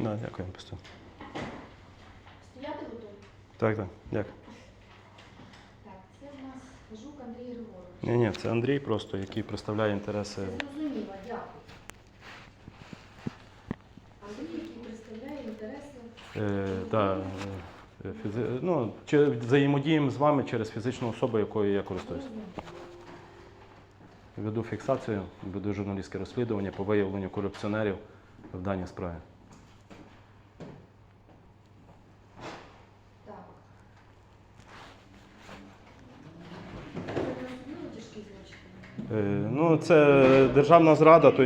Да, дякую, постійно. Стояти готові? Так, так, дякую. Так, це в нас Жук Андрій Григорович. Ні, ні, це Андрій просто, який представляє інтереси. Зрозуміло, дякую. Андрій, який представляє інтереси. Е, да, е, фізи... ну, чи взаємодіємо з вами через фізичну особу, якою я користуюсь. Веду фіксацію, веду журналістське розслідування по виявленню корупціонерів в даній справі. Так. Це зрозуміло тяжкий злочин? Е, ну, це державна зрада, то.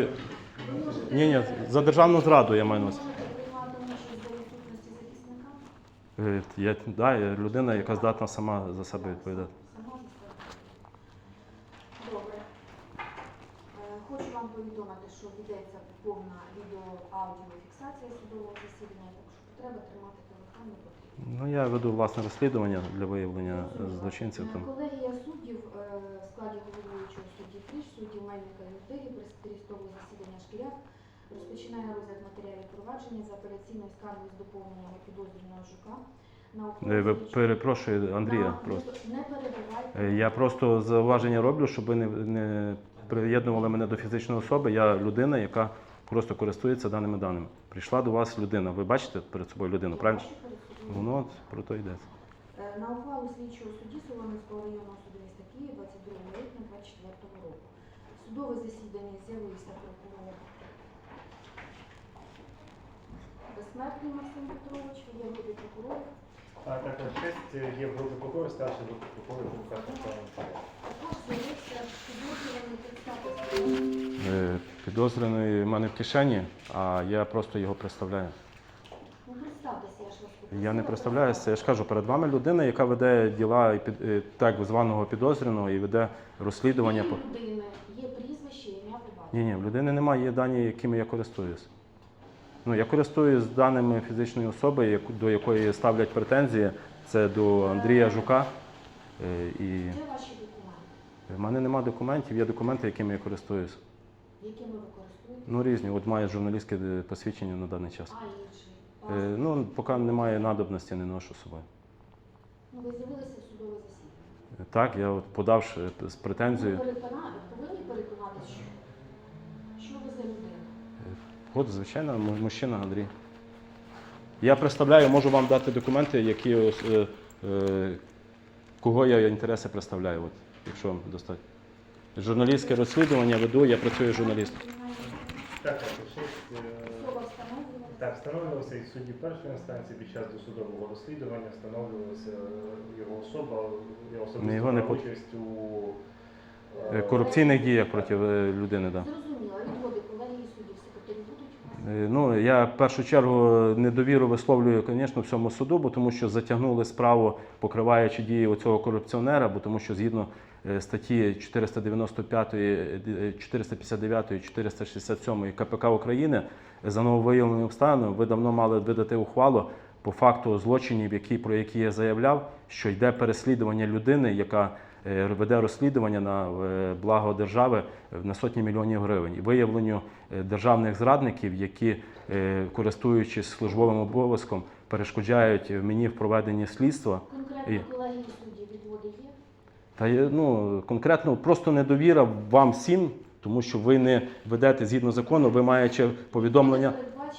Ні, ні, за державну зраду я маю на увазі. Е, Я, да, я людина, яка здатна сама за себе відповідати. Добре. Е, Хочу вам повідомити, що ведеться повна відео-аудіофіксація судового засідання, так що потреба тримати телефон не потрібно. Ну, я веду власне розслідування для виявлення злочинців. Е, Там. Колегія суддів е, в складі головуючого судді І Юрдиги, президії судового засідання Шкіряк розпочинає розгляд матеріалів провадження за апеляційною скаргою з доповненнями підозрюваного Жука на Е, Перепрошую, Андрія. Просто Не перебувайте. Е, я просто зауваження роблю, щоб ви не, не приєднували мене до фізичної особи. Я людина, яка просто користується даними даними. Прийшла до вас людина. Ви бачите перед собою людину, правильно? Бачу перед собою. Воно от про то йдеться. Е, На ухвалу слідчого судді Солом'янського районного суду міста Києва 22 липня 24 року. Судове засідання з'явився прокурор Безсмертний Максим Петрович, є в групі прокурорів. А також честь є в групі прокурорів, старший групи прокурорів Також з'явився підозрюваний представник. Е, Підозрюваний в мене в кишені, а я просто його представляю. Ну, представтеся, я ж вас попросила. Я не представляюся. Я ж кажу, перед вами людина, яка веде діла і під- е, так званого підозрюваного і веде розслідування. По- людини, є прізвище, ім'я, по батькові. Ні, ні, в людини немає є дані, якими я користуюсь. Ну, я користуюсь даними фізичної особи, до якої ставлять претензії. Це до Андрія Жука. Е, І Де ваші документи? в мене немає документів, є документи, якими я користуюсь. Якими ви користуєтесь? Ну, різні. От маю журналістське посвідчення на даний час. А, інший. Е, Ну, поки немає надобності, не ношу з собою. Ну, ви з'явилися в судове засідання. Так, я от подавши з Ви претензією. перекона- повинні переконатися, що, що ви за людина. От, звичайно, мужчина Андрій. Я представляю, можу вам дати документи, які е, е, кого я інтереси представляю, от, якщо вам достатньо. Журналістське розслідування веду, я працюю журналістом. Так, честь е, так, встановлювався і в суді першої інстанції під час досудового розслідування, встановлювалася його особа, його особиста його не участь у Корупційних діях проти е, людини. Да. Зрозуміло, відводи колегії суддів секретарі будуть? Е, Ну, я в першу чергу недовіру висловлюю, звісно, всьому суду, бо тому що затягнули справу, покриваючи дії оцього корупціонера, бо тому що згідно е, статті 495, е, 459 і 467 КПК України за нововиявленим обставинами ви давно мали видати ухвалу по факту злочинів, які, про які я заявляв, що йде переслідування людини, яка е, веде розслідування на е, благо держави на сотні мільйонів гривень і виявленню е, державних зрадників, які, е, користуючись службовим обов'язком, перешкоджають мені в проведенні слідства. Конкретно Є. колегії суддів відводи є? Та ну конкретно просто недовіра вам всім, тому що ви не ведете згідно закону, ви маєте повідомлення.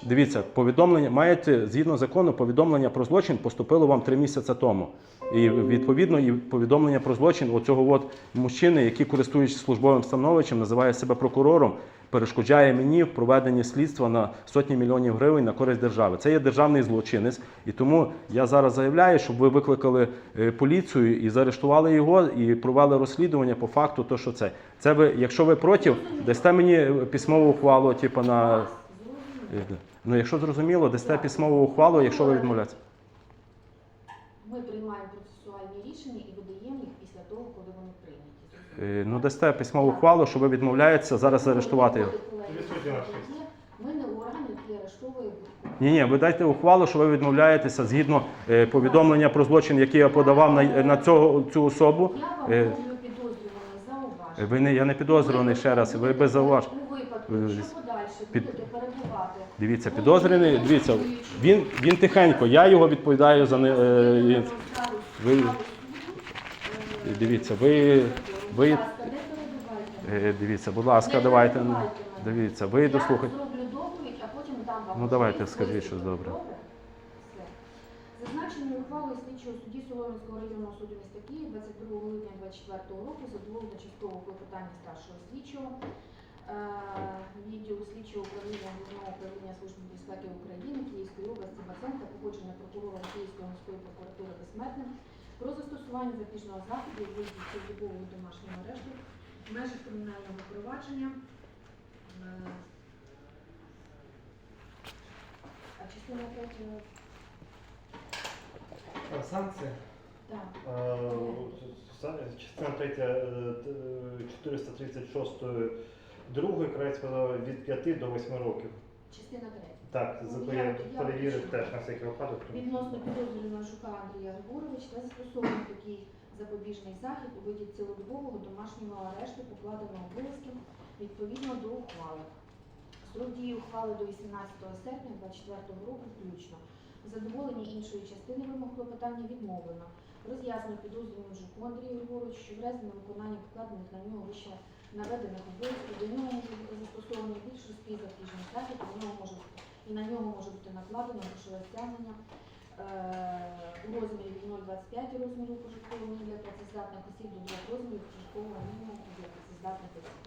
Дивіться, повідомлення маєте згідно закону, повідомлення про злочин поступило вам три місяці тому. І відповідно і повідомлення про злочин оцього от мужчини, який користуючись службовим становищем, називає себе прокурором, перешкоджає мені в проведенні слідства на сотні мільйонів гривень на користь держави. Це є державний злочинець, і тому я зараз заявляю, щоб ви викликали е, поліцію і заарештували його, і провели розслідування по факту, то що це. Це ви, якщо ви проти, дасте мені е, письмову ухвалу, типу на. Е, Ну, якщо зрозуміло, дасте письмову ухвалу, якщо ви відмовляєтеся. Ми приймаємо процесуальні рішення і видаємо їх після того, коли вони прийняті. Е, Ну, дасте письмову ухвалу, що ви відмовляєтеся зараз заарештувати його. Ми не орган, який арештовує. Ні, ні, ви дайте ухвалу, що ви відмовляєтеся згідно е, повідомлення про злочин, який я подавав на, на цього, цю особу. Я вам Е, роблю підозрюваний зауваження. Ви не я не підозрюваний ще раз. Ви без зауваж. У випадку, Ви- якщо подальше під- будете перебувати Дивіться, підозрюваний. Дивіться, він він тихенько. Я його відповідаю за не. е, ви- Дивіться, ви ви е, дивіться, будь ласка, давайте. ну, Дивіться, ви Я дослухайте. зроблю доповідь, а потім дам вам Ну, давайте, скажіть щось добре. Зазначеною ухвалою слідчого судді Солом'янського районного суду міста Київ 22 липня 2024 року задоволено часткового клопотання старшого слідчого е, відділу слідчого управління Головного управління Служби безпеки України Київської області Баценка, погодження прокурора Київської міської прокуратури безсмертним про застосування запобіжного заходу у вигляді цілодобового домашнього арешту в межах кримінального провадження. Е, частина третя, А Санкція. так. Е, Частина 3 436 другої край сказав від 5 до 8 років. Частина третя. Так, Ну, за- я- перевірив теж на всякий випадок. Відносно підозрюваного Жука Андрія Григоровича та застосований такий запобіжний захід у виді цілодобового домашнього арешту, покладеного обов'язків відповідно до ухвали. Строк дії ухвали до 18 серпня 2024 року включно. У задоволенні іншої частини вимог клопотання відмовлено. Роз'яснює підозрюваному Жуку Андрію Григоровичу, що в разі невиконання покладених на нього вище наведених обов'язків до нього може бути застосовані більш жорсткий запобіжний захід, і на нього може бути накладено грошове стягнення е, у розмірі від 0,25 розміру прожиткового мінімуму для працездатних осіб до 2 розмірів прожиткового мінімуму для працездатних осіб.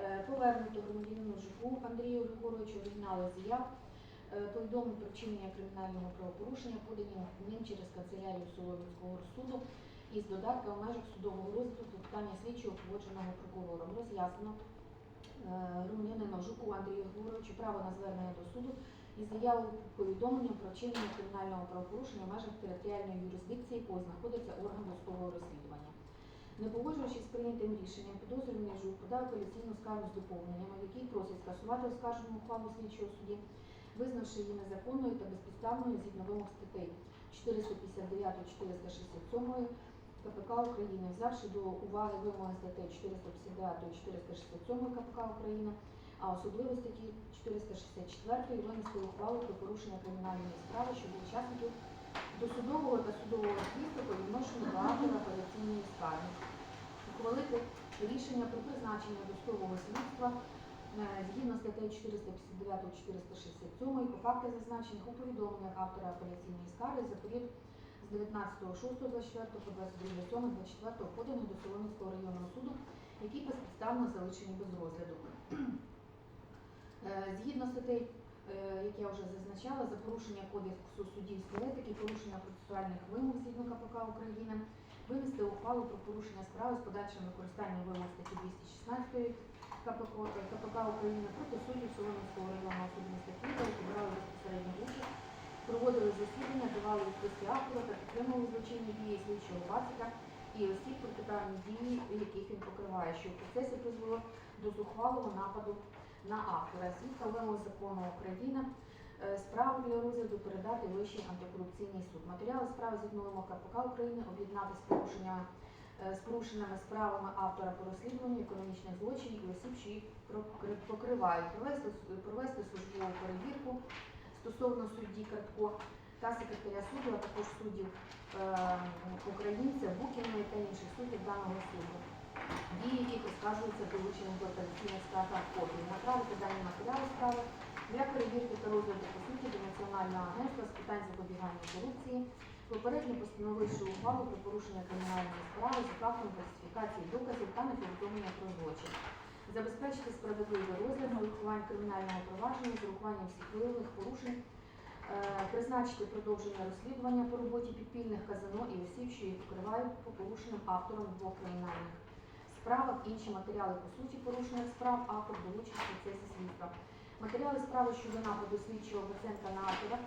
Е, Повернуто громадянину Жуку Андрію Григоровичу оригінали заяв, е, повідомлень про вчинення кримінального правопорушення, подані ним через канцелярію Солом'янського суду із додатка в межах судового розгляду клопотання слідчого погодженого прокурором. Роз'яснено е, громадянину Жуку Андрію Григоровичу право на звернення до суду із заявою повідомленням про вчинення кримінального правопорушення в межах територіальної юрисдикції, якого знаходиться орган досудового розслідування. Не погоджуючись з прийнятим рішенням, підозрюваний ЖУК подав апеляційну скаргу з доповненнями, в якій просить скасувати оскаржену ухвалу слідчого судді, визнавши її незаконною та безпідставною згідно вимог статей 459-467 КПК України, взявши до уваги вимоги статей 459-467 КПК України, а особливо статті 464 винести ухвалу про порушення кримінальної справи щодо учасників досудового та судового слідства по відношенню до автора апеляційної скарги. Ухвалити рішення про призначення досудового слідства згідно статей 459-467 по фактах зазначених у повідомленнях автора апеляційної скарги за період з 19.06.24 по 22.07.24 поданий до Солом'янського районного суду, які безпідставно залишені без розгляду. Е, Згідно статей, е, як я вже зазначала, за порушення кодексу суддівської етики, порушення процесуальних вимог згідно КПК України, винести ухвалу про порушення справи з подальшим використанням вимог статті 216 КПК, КПК України проти суддів Солом'янського районного суду міста Києва, які брали безпосередньо участь, проводили засідання, давали відписки автора та підтримували злочинні дії слідчого Бацика і осіб протиправні дії, яких він покриває, що в процесі призвело до зухвалого нападу на автора. Згідно вимог закону України е, справу для розгляду передати Вищий антикорупційний суд. Матеріали справи вимог КПК України об'єднати з порушеннями з порушеними справами автора по розслідуванню економічних злочинів і осіб, що їх покривають, провести, провести службову перевірку стосовно судді Кратко та секретаря суду, а також суддів е, українця Букіної та інших суддів даного суду. Дії, яких оскаржуються долученим до апеляційних скаргах копії, направити дані матеріали справи для перевірки та розгляду по суті до Національного агентства з питань запобігання корупції, попередньо постановивши ухвалу про порушення кримінальної справи за фактом фальсифікації доказів та неповідомлення про злочин. Забезпечити справедливий розгляд на кримінального провадження з урахуванням всіх виявлених порушень, е, призначити продовження розслідування по роботі підпільних казино і осіб, що їх покривають по порушеним автором двох кримінальних справах, інші матеріали по суті порушених справ, автор долучить в процесі слідства. Матеріали справи щодо нападу слідчого Баценка на автора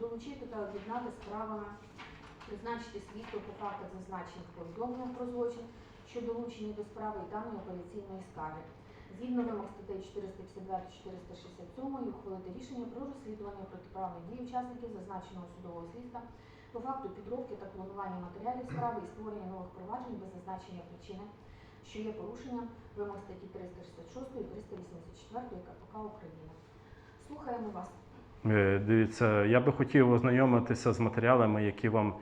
долучити та об'єднати справами, призначити слідство по фактах зазначених повідомленнях про злочин, що долучені до справи і даної апеляційної скарги. Згідно вимог статей 452-467 ухвалити рішення про розслідування протиправних дій учасників зазначеного судового слідства по факту підробки та планування матеріалів справи і створення нових проваджень без зазначення причини що є порушенням вимог статті 366 і 384 КПК України. Слухаємо вас. Е, Дивіться, я би хотів ознайомитися з матеріалами, які вам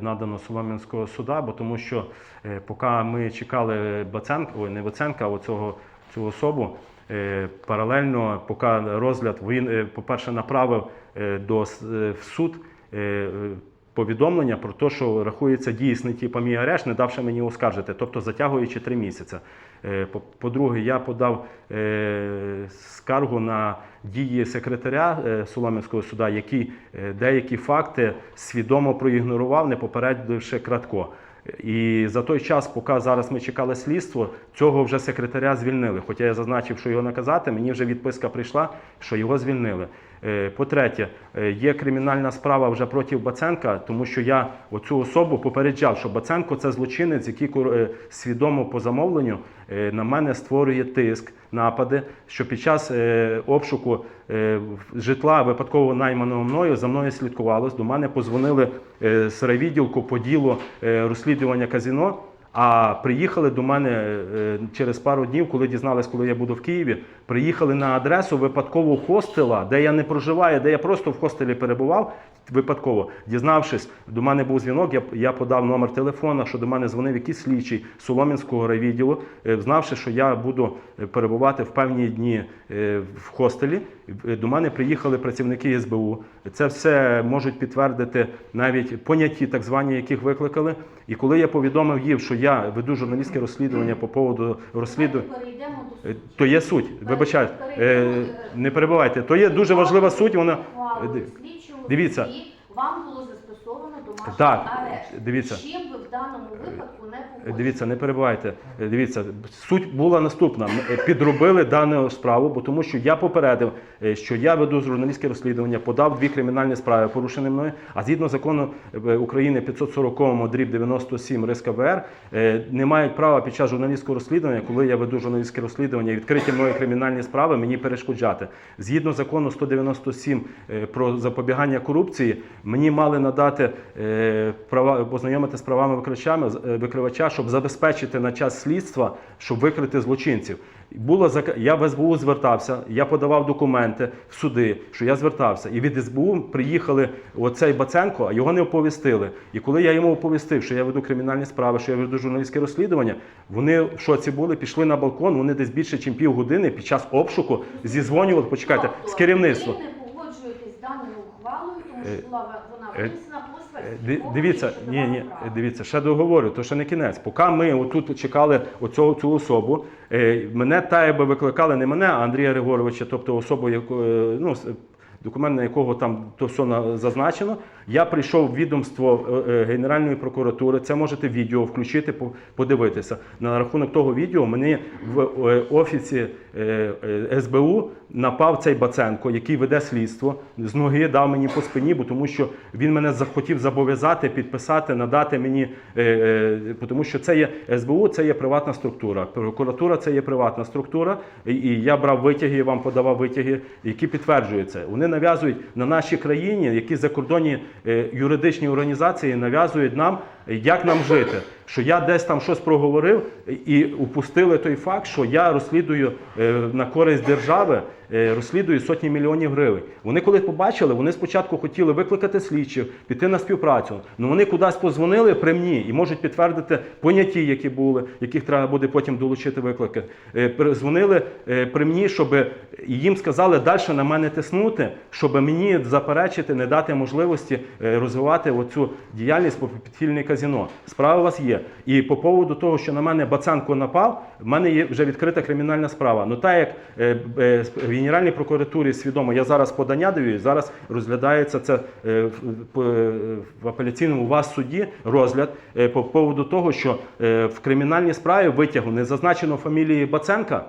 надано Солом'янського суда, бо тому що е, поки ми чекали Баценка, ой, не Баценка, а оцього, цю особу, е, паралельно, поки розгляд він, е, по-перше, направив е, до е, в суд. Повідомлення про те, що рахується дійсний типу мій арешт, не давши мені оскаржити, тобто затягуючи три місяці. Е, по- По-друге, я подав е, скаргу на дії секретаря е, Солом'янського суда, який деякі факти свідомо проігнорував, не попередивши кратко. І за той час, поки зараз ми чекали слідство, цього вже секретаря звільнили. Хоча я зазначив, що його наказати, мені вже відписка прийшла, що його звільнили. Е, По-третє, е, є кримінальна справа вже проти Баценка, тому що я оцю особу попереджав, що Баценко це злочинець, який е, свідомо по замовленню на мене створює тиск, напади, що під час обшуку житла випадково найманого мною за мною слідкувалось. До мене позвонили з райвідділку по ділу розслідування казіно. А приїхали до мене через пару днів, коли дізнались, коли я буду в Києві. Приїхали на адресу випадково хостела, де я не проживаю, де я просто в хостелі перебував. Випадково дізнавшись, до мене був дзвінок. Я, я подав номер телефона, що до мене дзвонив якийсь слідчий Солом'янського райвідділу, е, знавши, що я буду е, перебувати в певні дні е, в хостелі. До мене приїхали працівники СБУ. Це все можуть підтвердити навіть поняті, так звані, яких викликали. І коли я повідомив їм, що я веду журналістське розслідування по поводу розслідування. То є суть, вибачайте, е, не перебувайте. То є дуже важлива суть. Вона Ухвалою дивіться. судді Вам було Так, арешт. дивіться. Чим ви в даному випадку не погоджуєтесь? Дивіться, не перебивайте. Е, Дивіться, суть була наступна. Ми, е, Підробили дану справу, бо тому що я попередив, е, що я веду журналістське розслідування, подав дві кримінальні справи, порушені мною. А згідно закону е, України 540 дріб 97 РСК ВР, е, не мають права під час журналістського розслідування, коли я веду журналістське розслідування, і відкриті мною кримінальні справи, мені перешкоджати. Згідно закону 197 е, про запобігання корупції, мені мали надати е, права познайомити з правами викривачами, е, викривача, щоб забезпечити на час слідства, щоб викрити злочинців. Було я в СБУ звертався, я подавав документи в суди, що я звертався. І від СБУ приїхали оцей Баценко, а його не оповістили. І коли я йому оповістив, що я веду кримінальні справи, що я веду журналістське розслідування, вони в шоці були, пішли на балкон. Вони десь більше, ніж півгодини під час обшуку зізвонювали. Почекайте Тобто з керівництва. Ви не погоджуєтесь даною ухвалою, тому Е, що була вона е, винесена Дивіться, ні, ні, дивіться, ще договорю, то ще не кінець. Поки ми отут чекали оцього цю особу, е, мене та би викликали не мене, а Андрія Григоровича, тобто особу, яку, е, ну, документ на якого там то все зазначено. Я прийшов в відомство е, е, Генеральної прокуратури. Це можете відео включити, по- подивитися. На рахунок того відео мені в е, офісі СБУ напав цей Баценко, який веде слідство. З ноги дав мені по спині, бо тому що він мене захотів зобов'язати, підписати, надати мені, тому що це є СБУ, це є приватна структура. Прокуратура це є приватна структура. І, я брав витяги, вам подавав витяги, які підтверджують це. Вони нав'язують на нашій країні, які закордонні юридичні організації нав'язують нам, е, як нам жити. Що я десь там щось проговорив і упустили той факт, що я розслідую е, на користь держави, е, розслідую сотні мільйонів гривень. Вони коли побачили, вони спочатку хотіли викликати слідчих, піти на співпрацю. Ну вони кудись позвонили при мені і можуть підтвердити поняті, які були, яких треба буде потім долучити виклики. Е, Дзвонили при мені, щоб їм сказали далі на мене тиснути, щоб мені заперечити, не дати можливості розвивати оцю діяльність по підпільне казіно. Справа у вас є. І по поводу того, що на мене Бацанко напав, в мене є вже відкрита кримінальна справа. Ну так як е, е, в Генеральній прокуратурі свідомо, я зараз подання даю, зараз розглядається це е, в- апеляційному у вас суді розгляд по поводу того, що в кримінальній справі витягу не зазначено фамілії Баценка.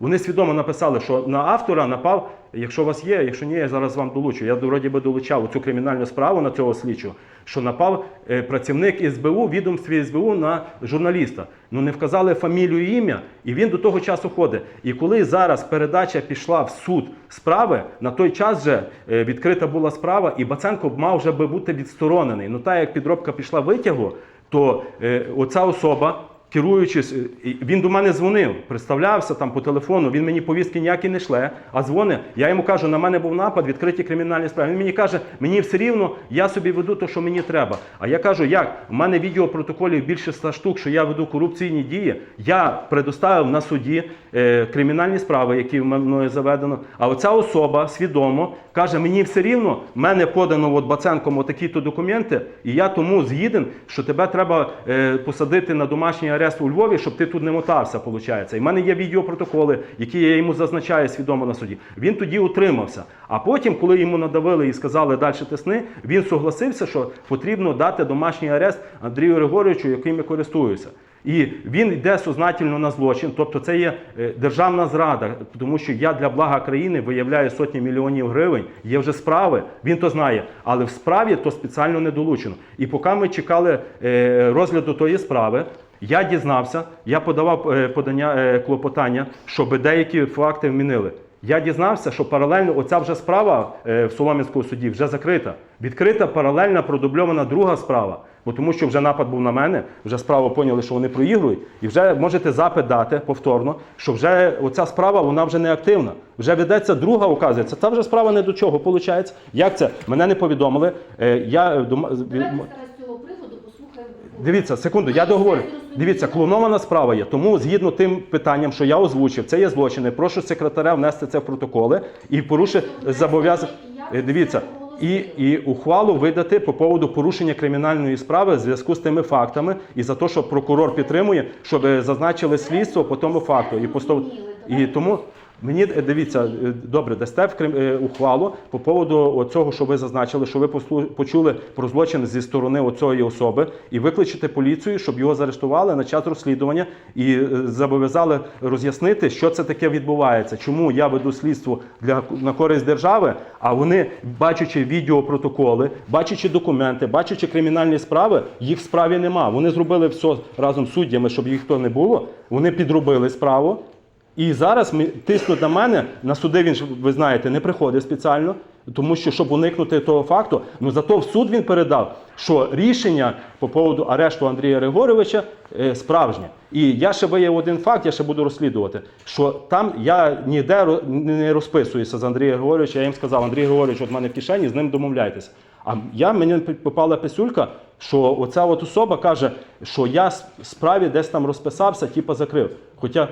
Вони свідомо написали, що на автора напав, якщо у вас є, якщо ні, я зараз вам долучу. Я вроді би долучав цю кримінальну справу на цього слідчого, що напав е, працівник СБУ, відомстві СБУ на журналіста. Ну не вказали фамілію і ім'я, і він до того часу ходить. І коли зараз передача пішла в суд справи, на той час вже е, відкрита була справа, і Баценко мав вже би бути відсторонений. Ну так як підробка пішла витягу, то е, оця особа керуючись, е, він до мене дзвонив, представлявся там по телефону, він мені повістки ніякі не шле, а дзвонить. Я йому кажу, на мене був напад, відкриті кримінальні справи. Він мені каже, мені все рівно, я собі веду те, що мені треба. А я кажу, як? У мене відеопротоколів більше ста штук, що я веду корупційні дії. Я предоставив на суді е, кримінальні справи, які мною заведено. А оця особа свідомо каже, мені все рівно, в мене подано от Баценком такі-то документи, і я тому згіден, що тебе треба е, посадити на домашній арест у Львові, щоб ти тут не мотався, виходить. І в мене є відеопротоколи, які я йому зазначаю свідомо на суді. Він тоді утримався. А потім, коли йому надавили і сказали далі тисни, він согласився, що потрібно дати домашній арест Андрію Григоровичу, яким я користуюся. І він йде сознательно на злочин, тобто це є е, державна зрада, тому що я для блага країни виявляю сотні мільйонів гривень. Є вже справи, він то знає, але в справі то спеціально не долучено. І поки ми чекали е, розгляду тої справи, я дізнався, я подавав е, подання е, клопотання, щоб деякі факти вмінили. Я дізнався, що паралельно оця вже справа е, в Солом'янському суді вже закрита. Відкрита паралельна продубльована друга справа. Бо тому що вже напад був на мене, вже справу поняли, що вони проігрують, і вже можете запит дати повторно, що вже оця справа вона вже не активна. Вже ведеться друга, оказується. Та вже справа не до чого. Виходить. Як це? Мене не повідомили. Я е, дома- Давайте зараз з цього приводу послухаємо. Дивіться, секунду, я договорю. Дивіться, клонована справа є. Тому згідно тим питанням, що я озвучив, це є злочини. Прошу секретаря внести це в протоколи і порушити зобов'язання. Дивіться, і, і ухвалу видати по поводу порушення кримінальної справи в зв'язку з тими фактами і за те, що прокурор підтримує, щоб е, зазначили слідство по тому факту. І постав... і тому. Мені е, дивіться, е, добре, дасте в Крим- е, ухвалу по поводу цього, що ви зазначили, що ви почули про злочин зі сторони цієї особи, і викличете поліцію, щоб його заарештували на час розслідування і зобов'язали роз'яснити, що це таке відбувається, чому я веду слідство для на користь держави, а вони, бачачи відеопротоколи, бачачи документи, бачачи кримінальні справи, їх в справі нема. Вони зробили все разом з суддями, щоб їх то не було. Вони підробили справу. І зараз тиснуть на мене, на суди він ви знаєте, не приходить спеціально, тому що щоб уникнути того факту, ну зато в суд він передав, що рішення по поводу арешту Андрія Григоровича е, справжнє. І я ще виявив один факт, я ще буду розслідувати, що там я ніде не розписуюся з Андрієм Григоровичем, я їм сказав, Андрій Григорович, от мене в кишені, з ним домовляйтеся. А я мені попала писюлька, що оця от особа каже, що я справі десь там розписався, типа закрив. Хоча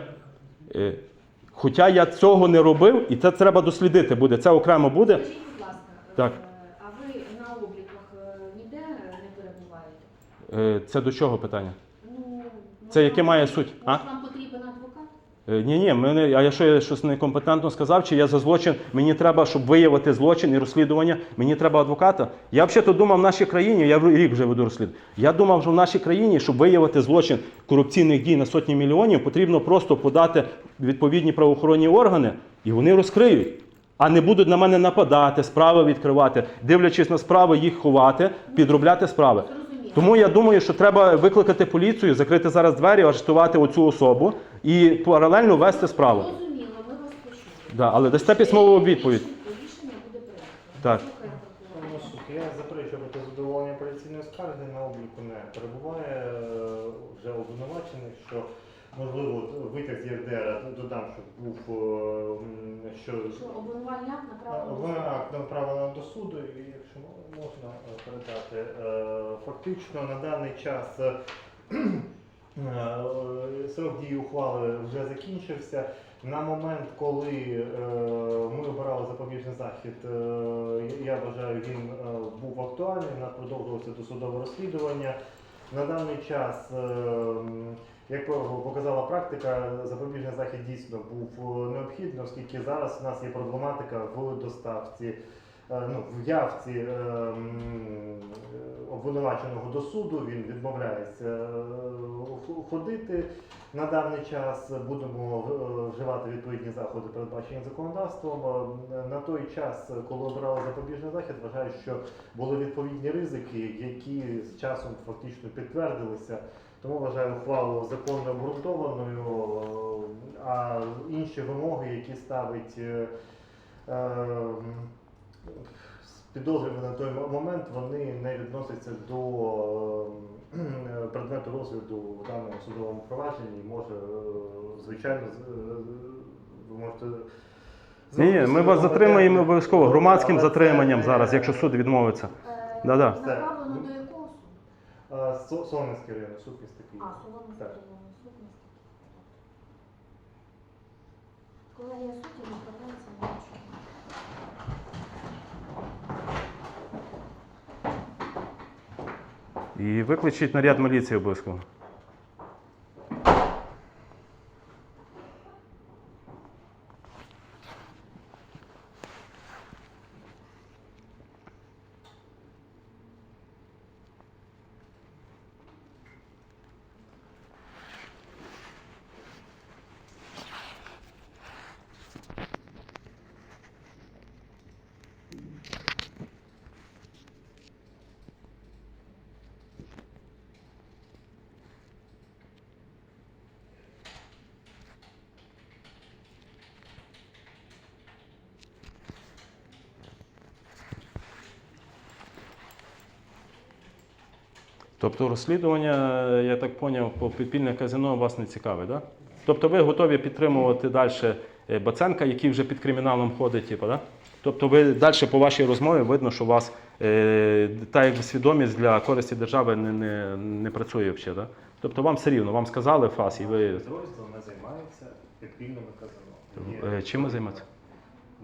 Хоча я цього не робив, і це треба дослідити буде. Це окремо буде. Скажіть, будь ласка, Так. е, а ви на обліках е, ніде е, не перебуваєте? Е, Це до чого питання? Ну, Це яке має суть, а? Потрібен адвокат? Ні, ні, мене, а якщо я щось некомпетентно сказав, чи я за злочин, мені треба, щоб виявити злочин і розслідування, мені треба адвоката. Я взагалі думав в нашій країні, я рік вже веду розслідування. Я думав, що в нашій країні, щоб виявити злочин корупційних дій на сотні мільйонів, потрібно просто подати відповідні правоохоронні органи, і вони розкриють. А не будуть на мене нападати, справи відкривати, дивлячись на справи, їх ховати, підробляти справи. Тому я думаю, що треба викликати поліцію, закрити зараз двері, арештувати оцю особу і паралельно вести справу. Зрозуміло, ми вас почули. Да, але дасте письмову відповідь. Рішення буде прийнято. Так. Слухаємо. Суд, Я заперечую проти задоволення апеляційної скарги на обліку не перебуває е, вже обвинувачений, що можливо витяг з ЄРДР додам, що був е, м, що Що обвинувальний акт направлено ви акт направлено до суду, і якщо можна е, передати, е, фактично на даний час е, е, срок дії ухвали вже закінчився. На момент, коли е, ми обирали запобіжний захід, я вважаю, він був актуальний. У нас продовжувалося досудове розслідування. На даний час, як показала практика, запобіжний захід дійсно був необхідний, оскільки зараз у нас є проблематика в доставці, ну, в явці е, обвинуваченого до суду. Він відмовляється е, ходити. На даний час будемо е, вживати відповідні заходи, передбачені законодавством. Е, На той час, коли обирали запобіжний захід, вважаю, що були відповідні ризики, які з часом фактично підтвердилися. Тому вважаю ухвалу законно обґрунтованою, е, а інші вимоги, які ставить е, е, підозрювані на той момент вони не відносяться до е, предмету розгляду в даному судовому провадженні. і Може, е, звичайно, е, ви можете. Ні, ні, ми вас затримаємо обов'язково громадським Але затриманням зараз, якщо суд відмовиться. Е, Да-да. Направлено до якого суду? А, Со- Солом'янський район, суд міста Києва. Солом'янський Так. районний суд міста Києва. Колегія суддів направляється на І викличіть наряд міліції обов'язково. Тобто розслідування, я так зрозумів, по підпільне казино вас не цікавить, так? Да? Тобто ви готові підтримувати далі Баценка, який вже під криміналом ходить, типу, да? Тобто ви далі по вашій розмові видно, що у вас е, та якби свідомість для користі держави не, не, не працює взагалі, да? Тобто вам все рівно, вам сказали ФАС, і ви Підрозділ не займається підпільними казино. Е, чим ви займаєтесь?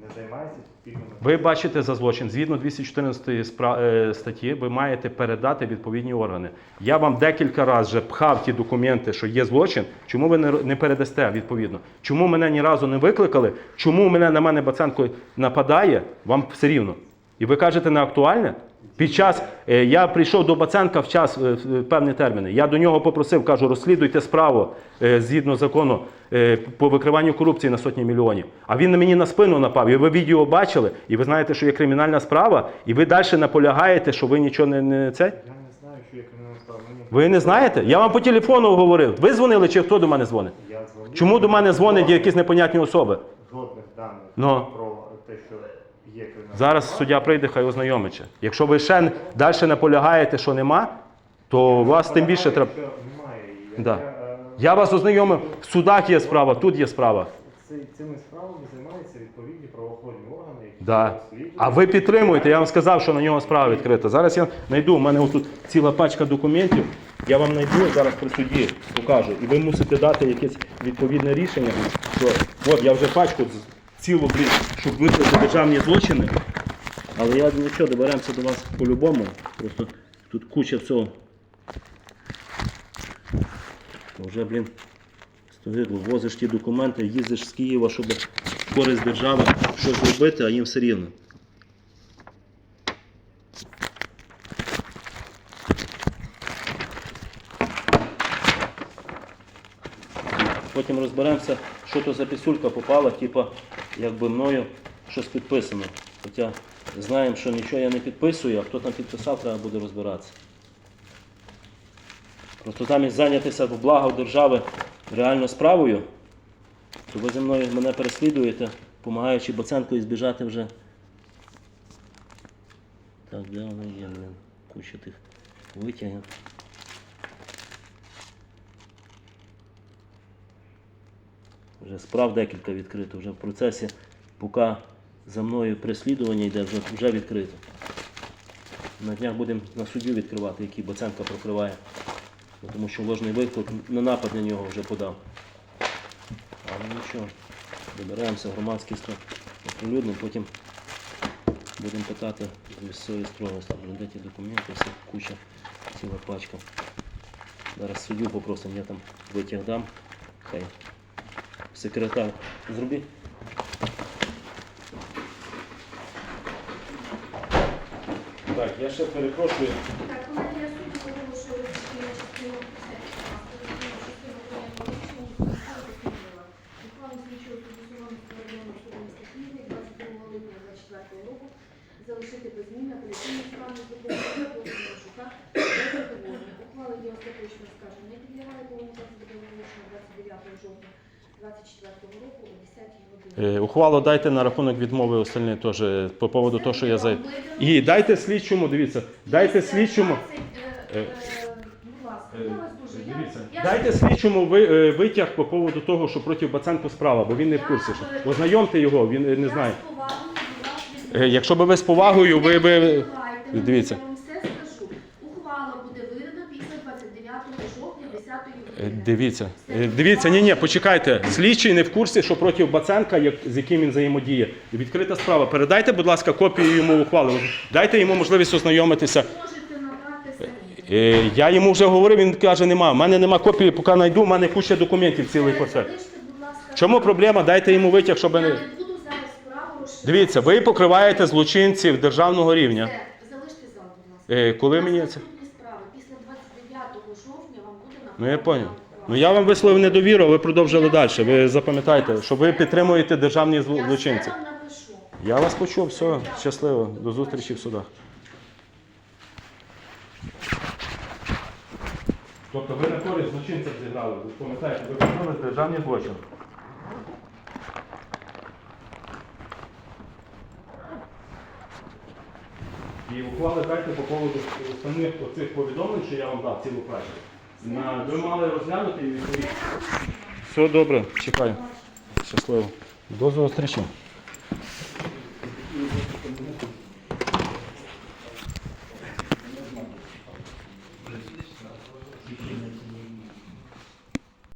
Не займається підпільними Ви бачите за злочин згідно 214 спра- е, статті, ви маєте передати відповідні органи. Я вам декілька разів вже пхав ті документи, що є злочин. Чому ви не, передасте відповідно? Чому мене ні разу не викликали? Чому мене на мене Баценко нападає? Вам все рівно. І ви кажете не актуальне? Під час е, я прийшов до Баценка в час е, в певні терміни. Я до нього попросив, кажу, розслідуйте справу е, згідно закону е, по викриванню корупції на сотні мільйонів. А він мені на спину напав. І ви відео бачили, і ви знаєте, що є кримінальна справа, і ви далі наполягаєте, що ви нічого не, не це. Я не знаю, що є кримінальна справа. Ви не знаєте? Я вам по телефону говорив. Ви дзвонили чи хто до мене дзвонить? я дзвонив. Чому до мене дзвонять якісь непонятні особи? жодних даних Ну. про те, що Зараз суддя прийде, хай ознайомиться. Якщо ви ще далі наполягаєте, що нема, то вас тим більше треба. Да. Я, е, вас ознайомив. В судах є справа, тут є справа. Цими справами займаються відповідні правоохоронні органи, які Да. А ви підтримуєте, я вам сказав, що на нього справа відкрита. Зараз я знайду, у мене тут ціла пачка документів. Я вам знайду зараз при суді, покажу. І ви мусите дати якесь відповідне рішення. Що от я вже пачку цілу, блін, щоб викрити державні злочини. Але я нічого, доберемося до вас по-любому. Просто тут куча всього. Вже, блін, стогидло, возиш ті документи, їздиш з Києва, щоб користь держави щось зробити, а їм все рівно. Потім розберемося, що то за пісюлька попала, типа, якби мною щось підписано. Хоча знаємо, що нічого я не підписую, а хто там підписав, треба буде розбиратися. Просто замість зайнятися в благо держави реально справою, то ви зі мною мене переслідуєте, допомагаючи Баценку збіжати вже. Так, де воно є? Куча тих витягів. Вже справ декілька відкрито, вже в процесі, поки за мною переслідування йде, вже, вже відкрито. На днях будемо на суддю відкривати, який Баценка прокриває. Ну, Тому що ложний виклик на напад на нього вже подав. Але нічого, добираємося громадськість оприлюднимо, потім будемо питати з місцевої строгості. Ті документи, все куча, ціла пачка. Зараз суддю попросимо, я там витяг дам. Хай секретар зроби. Так, я ще перепрошую. Так, частину частину району суду міста Києва 22 липня 24 року залишити без змін апеляційну справу з допомогою Богдана Шука без задоволення. Ухвала є остаточно скаже не підлягає, тому буде 29 жовтня 24 року о 10 годині. Е, Ухвалу дайте на рахунок відмови остальне теж е, по поводу того, що я за. І дайте слідчому, дивіться, дайте слідчому. Е, Будь ласка, я вас дуже. я- Дивіться, я- дайте слідчому ви, е, витяг по поводу того, що проти Баценко справа, бо він не в курсі. Що. Ознайомте його, він е, не Я знає. з повагою до вас Е, відношусь. Якщо би ви з повагою, ви би. Дивіться. Я вам все скажу. Ухвала буде видана після 29 жовтня 10 Е, години. Дивіться, Е, дивіться, ні, ні, почекайте. Слідчий не в курсі, що проти Баценка, як, з яким він взаємодіє. Відкрита справа. Передайте, будь ласка, копію йому ухвали. Дайте йому можливість ознайомитися. Самі. Е, Я йому вже говорив, він каже, нема. У мене нема копії, поки знайду, у мене куча документів цілий. Залиште, Чому проблема? Дайте йому витяг, щоб не. Дивіться, ви покриваєте злочинців державного рівня. Залиште зал, будь ласка. Е, Коли мені це. Наступні справи. Після 29 жовтня вам буде Ну я поняв. Ну я вам висловив недовіру, а ви продовжили далі. Ви запам'ятайте, що ви підтримуєте державні зло- злочинці. вам напишу. Я вас почув, все, щасливо. До зустрічі в судах. Тобто ви на користь злочинців зіграли. Ви пам'ятаєте, ви виконали державний злочин. І ухвали дайте по поводу самих оцих повідомлень, що я вам дав цілу працю. На, ви мали розглянути і відповісти. Все добре, чекаю. Щасливо. До зустрічі.